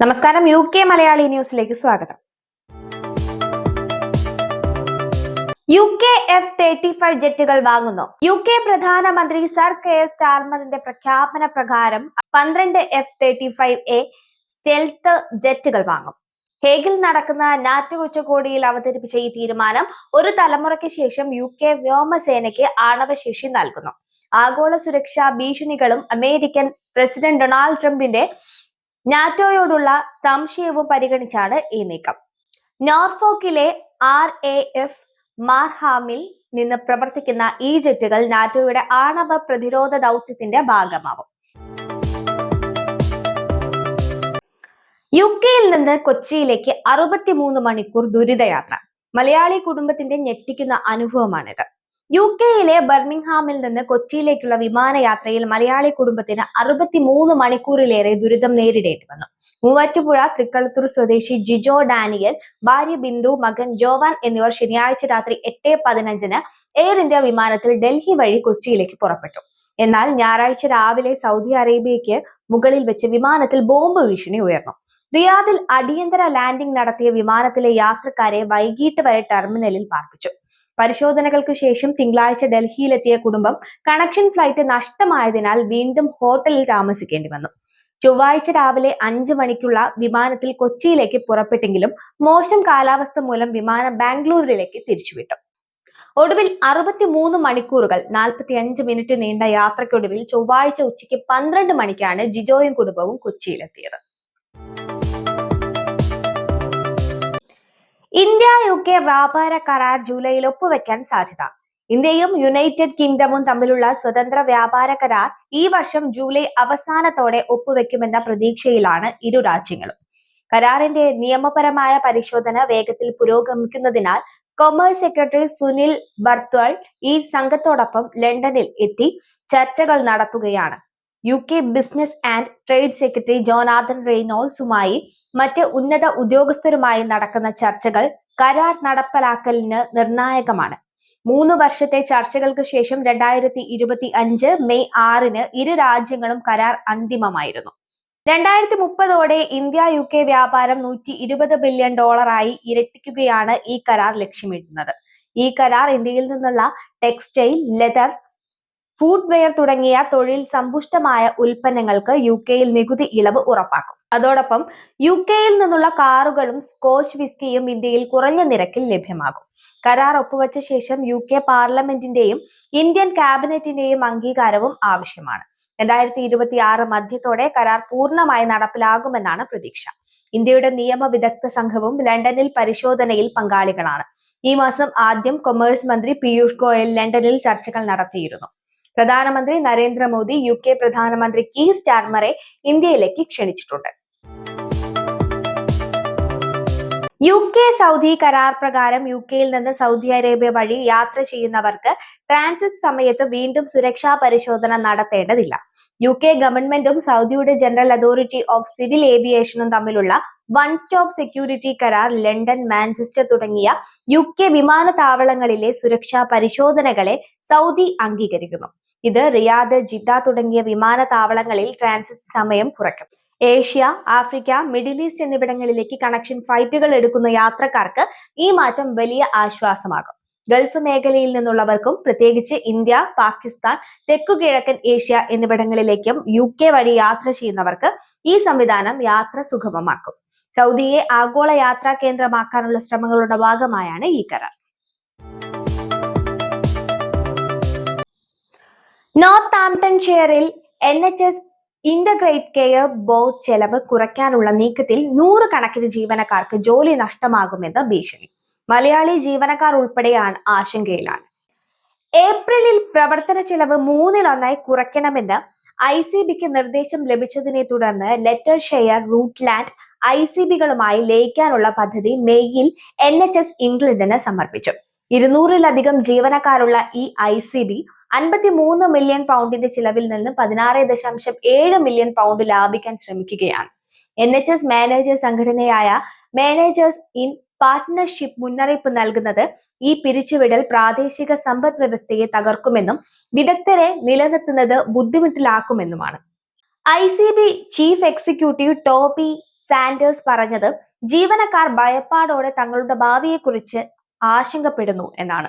നമസ്കാരം U K Malayali ന്യൂസിലേക്ക് സ്വാഗതം. U K F thirty five ജെറ്റുകൾ വാങ്ങുന്നു. യു കെ പ്രധാനമന്ത്രി സർ കെ എസ് ടാർമറിന്റെ പ്രഖ്യാപന പ്രകാരം പന്ത്രണ്ട് F thirty five A stealth ജെറ്റുകൾ വാങ്ങും. ഹേഗിൽ നടക്കുന്ന നാറ്റോ ഉച്ചകോടിയിൽ അവതരിപ്പിച്ച ഈ തീരുമാനം ഒരു തലമുറയ്ക്ക് ശേഷം യു കെ വ്യോമസേനയ്ക്ക് ആണവശേഷി നൽകുന്നു. ആഗോള സുരക്ഷാ ഭീഷണികളും അമേരിക്കൻ പ്രസിഡന്റ് ഡൊണാൾഡ് ട്രംപിന്റെ നാറ്റോയോടുള്ള സംശയവും പരിഗണിച്ചാണ് ഈ നീക്കം. നോർഫോക്കിലെ ആർ എ എഫ് മാർഹാമിൽ നിന്ന് പ്രവർത്തിക്കുന്ന ഈ ജെറ്റുകൾ നാറ്റോയുടെ ആണവ പ്രതിരോധ ദൗത്യത്തിന്റെ ഭാഗമാവും. യു കെയിൽ നിന്ന് കൊച്ചിയിലേക്ക് അറുപത്തിമൂന്ന് മണിക്കൂർ ദുരിതയാത്ര. മലയാളി കുടുംബത്തിന്റെ ഞെട്ടിക്കുന്ന അനുഭവമാണിത്. യു കെയിലെ ബർമിംഗ്ഹാമിൽ നിന്ന് കൊച്ചിയിലേക്കുള്ള വിമാനയാത്രയിൽ മലയാളി കുടുംബത്തിന് അറുപത്തിമൂന്ന് മണിക്കൂറിലേറെ ദുരിതം നേരിടേണ്ടി വന്നു. മൂവാറ്റുപുഴ തൃക്കളത്തൂർ സ്വദേശി ജിജോ ഡാനിയൽ ഭാര്യ ബിന്ദു മകൻ ജോവാൻ എന്നിവർ ശനിയാഴ്ച രാത്രി എട്ട് പതിനഞ്ചിന് എയർ ഇന്ത്യ വിമാനത്തിൽ ഡൽഹി വഴി കൊച്ചിയിലേക്ക് പുറപ്പെട്ടു. എന്നാൽ ഞായറാഴ്ച രാവിലെ സൗദി അറേബ്യയ്ക്ക് മുകളിൽ വെച്ച് വിമാനത്തിൽ ബോംബ് ഭീഷണി ഉയർന്നു. റിയാദിൽ അടിയന്തര ലാൻഡിംഗ് നടത്തിയ വിമാനത്തിലെ യാത്രക്കാരെ വൈകിട്ട് വരെ ടെർമിനലിൽ പാർപ്പിച്ചു. പരിശോധനകൾക്ക് ശേഷം തിങ്കളാഴ്ച ഡൽഹിയിലെത്തിയ കുടുംബം കണക്ഷൻ ഫ്ലൈറ്റ് നഷ്ടമായതിനാൽ വീണ്ടും ഹോട്ടലിൽ താമസിക്കേണ്ടി വന്നു. ചൊവ്വാഴ്ച രാവിലെ അഞ്ച് മണിക്കുള്ള വിമാനത്തിൽ കൊച്ചിയിലേക്ക് പുറപ്പെട്ടെങ്കിലും മോശം കാലാവസ്ഥ മൂലം വിമാനം ബാംഗ്ലൂരിലേക്ക് തിരിച്ചുവിട്ടു. ഒടുവിൽ അറുപത്തിമൂന്ന് മണിക്കൂറുകൾ നാൽപ്പത്തി അഞ്ച് മിനിറ്റ് നീണ്ട യാത്രയ്ക്കൊടുവിൽ ചൊവ്വാഴ്ച ഉച്ചയ്ക്ക് പന്ത്രണ്ട് മണിക്കാണ് ജിജോയും കുടുംബവും കൊച്ചിയിലെത്തിയത്. ഇന്ത്യ യു കെ വ്യാപാര കരാർ ജൂലൈയിൽ ഒപ്പുവെക്കാൻ സാധ്യത. ഇന്ത്യയും യുണൈറ്റഡ് കിങ്ഡമും തമ്മിലുള്ള സ്വതന്ത്ര വ്യാപാര കരാർ ഈ വർഷം ജൂലൈ അവസാനത്തോടെ ഒപ്പുവെക്കുമെന്ന പ്രതീക്ഷയിലാണ് ഇരു രാജ്യങ്ങളും. കരാറിന്റെ നിയമപരമായ പരിശോധന വേഗത്തിൽ പുരോഗമിക്കുന്നതിനാൽ കൊമേഴ്സ് സെക്രട്ടറി സുനിൽ ബർത്വൾ ഈ സംഘത്തോടൊപ്പം ലണ്ടനിൽ എത്തി ചർച്ചകൾ നടത്തുകയാണ്. U K business and trade secretary Jonathan റെയ്നോൾസുമായി മറ്റ് ഉന്നത ഉദ്യോഗസ്ഥരുമായി നടക്കുന്ന ചർച്ചകൾ കരാർ നടപ്പിലാക്കലിന് നിർണായകമാണ്. മൂന്ന് വർഷത്തെ ചർച്ചകൾക്ക് ശേഷം രണ്ടായിരത്തി ഇരുപത്തി അഞ്ച് മെയ് ആറിന് ഇരു രാജ്യങ്ങളും കരാർ അന്തിമമായിരുന്നു. രണ്ടായിരത്തി മുപ്പതോടെ ഇന്ത്യ യു കെ വ്യാപാരം നൂറ്റി ഇരുപത് ബില്യൺ ഡോളറായി ഇരട്ടിക്കുകയാണ് ഈ കരാർ ലക്ഷ്യമിടുന്നത്. ഈ കരാർ ഇന്ത്യയിൽ നിന്നുള്ള ടെക്സ്റ്റൈൽ ലെതർ ഫുഡ് വെയർ തുടങ്ങിയ തൊഴിൽ സമ്പുഷ്ടമായ ഉൽപ്പന്നങ്ങൾക്ക് യു കെയിൽ നികുതി ഇളവ് ഉറപ്പാക്കും. അതോടൊപ്പം യു കെയിൽ നിന്നുള്ള കാറുകളും സ്കോച്ച് വിസ്കിയും ഇന്ത്യയിൽ കുറഞ്ഞ നിരക്കിൽ ലഭ്യമാകും. കരാർ ഒപ്പുവച്ച ശേഷം യു കെ പാർലമെന്റിന്റെയും ഇന്ത്യൻ ക്യാബിനറ്റിന്റെയും അംഗീകാരവും ആവശ്യമാണ്. രണ്ടായിരത്തി ഇരുപത്തി ആറ് മധ്യത്തോടെ കരാർ പൂർണമായി നടപ്പിലാകുമെന്നാണ് പ്രതീക്ഷ. ഇന്ത്യയുടെ നിയമ വിദഗ്ധ സംഘവും ലണ്ടനിൽ പരിശോധനയിൽ പങ്കാളികളാണ്. ഈ മാസം ആദ്യം കൊമേഴ്സ് മന്ത്രി പീയൂഷ് ഗോയൽ ലണ്ടനിൽ ചർച്ചകൾ നടത്തിയിരുന്നു. പ്രധാനമന്ത്രി നരേന്ദ്രമോദി യു കെ പ്രധാനമന്ത്രി കീ സ്റ്റാർമറെ ഇന്ത്യയിലേക്ക് ക്ഷണിച്ചിട്ടുണ്ട്. യു കെ സൗദി കരാർ പ്രകാരം യു കെയിൽ നിന്ന് സൗദി അറേബ്യ വഴി യാത്ര ചെയ്യുന്നവർക്ക് ട്രാൻസിറ്റ് സമയത്ത് വീണ്ടും സുരക്ഷാ പരിശോധന നടത്തേണ്ടതില്ല. യു കെ ഗവൺമെന്റും സൗദിയുടെ ജനറൽ അതോറിറ്റി ഓഫ് സിവിൽ ഏവിയേഷനും തമ്മിലുള്ള വൺ സ്റ്റോപ്പ് സെക്യൂരിറ്റി കരാർ ലണ്ടൻ മാഞ്ചസ്റ്റർ തുടങ്ങിയ യു കെ വിമാനത്താവളങ്ങളിലെ സുരക്ഷാ പരിശോധനകളെ സൗദി അംഗീകരിക്കുന്നു. ഇത് റിയാദ് ജിദ്ദ തുടങ്ങിയ വിമാനത്താവളങ്ങളിൽ ട്രാൻസിറ്റ് സമയം കുറയ്ക്കും. ഏഷ്യ ആഫ്രിക്ക മിഡിൽ ഈസ്റ്റ് എന്നിവിടങ്ങളിലേക്ക് കണക്ഷൻ ഫ്ലൈറ്റുകൾ എടുക്കുന്ന യാത്രക്കാർക്ക് ഈ മാറ്റം വലിയ ആശ്വാസമാകും. ഗൾഫ് മേഖലയിൽ നിന്നുള്ളവർക്കും പ്രത്യേകിച്ച് ഇന്ത്യ പാകിസ്ഥാൻ തെക്കുകിഴക്കൻ ഏഷ്യ എന്നിവിടങ്ങളിലേക്കും യു കെ വഴി യാത്ര ചെയ്യുന്നവർക്ക് ഈ സംവിധാനം യാത്ര സുഗമമാക്കും. സൗദിയെ ആഗോള യാത്രാ കേന്ദ്രമാക്കാനുള്ള ശ്രമങ്ങളുടെ ഭാഗമായാണ് ഈ കരാർ. നോർത്ത് ആംപ്ടൺ ഷെയറിൽ N H S integrate care board ചെലവ് കുറയ്ക്കാനുള്ള നീക്കത്തിൽ നൂറുകണക്കിന് ജീവനക്കാർക്ക് ജോലി നഷ്ടമാകുമെന്ന് ഭീഷണി. മലയാളി ജീവനക്കാർ ഉൾപ്പെടെയാണ് ആശങ്കയിലാണ്. ഏപ്രിലിൽ പ്രവർത്തന ചെലവ് മൂന്നിലൊന്നായി കുറയ്ക്കണമെന്ന് ഐ സി ബിക്ക് നിർദ്ദേശം ലഭിച്ചതിനെ തുടർന്ന് Leicestershire Rutland I C ബികളുമായി ലയിക്കാനുള്ള പദ്ധതി മെയ്യിൽ എൻ എച്ച് എസ് ഇംഗ്ലണ്ടിന് സമർപ്പിച്ചു. ഇരുന്നൂറിലധികം ജീവനക്കാരുള്ള ഈ ഐ സി ബി അൻപത്തി മൂന്ന് മില്യൺ പൗണ്ടിന്റെ ചിലവിൽ നിന്ന് പതിനാറ് ദശാംശം ഏഴ് മില്യൺ പൗണ്ട് ലാഭിക്കാൻ ശ്രമിക്കുകയാണ്. എൻ എച്ച് എസ് മാനേജേഴ്സ് സംഘടനയായ മാനേജേഴ്സ് ഇൻ പാർട്ട്ണർഷിപ്പ് മുന്നറിയിപ്പ് നൽകുന്നത് ഈ പിരിച്ചുവിടൽ പ്രാദേശിക സമ്പദ് വ്യവസ്ഥയെ തകർക്കുമെന്നും വിദഗ്ധരെ നിലനിർത്തുന്നത് ബുദ്ധിമുട്ടിലാക്കുമെന്നുമാണ്. I C B chief executive Toby Sanders പറഞ്ഞത് ജീവനക്കാർ ഭയപ്പാടോടെ തങ്ങളുടെ ഭാവിയെക്കുറിച്ച് ആശങ്കപ്പെടുന്നു എന്നാണ്.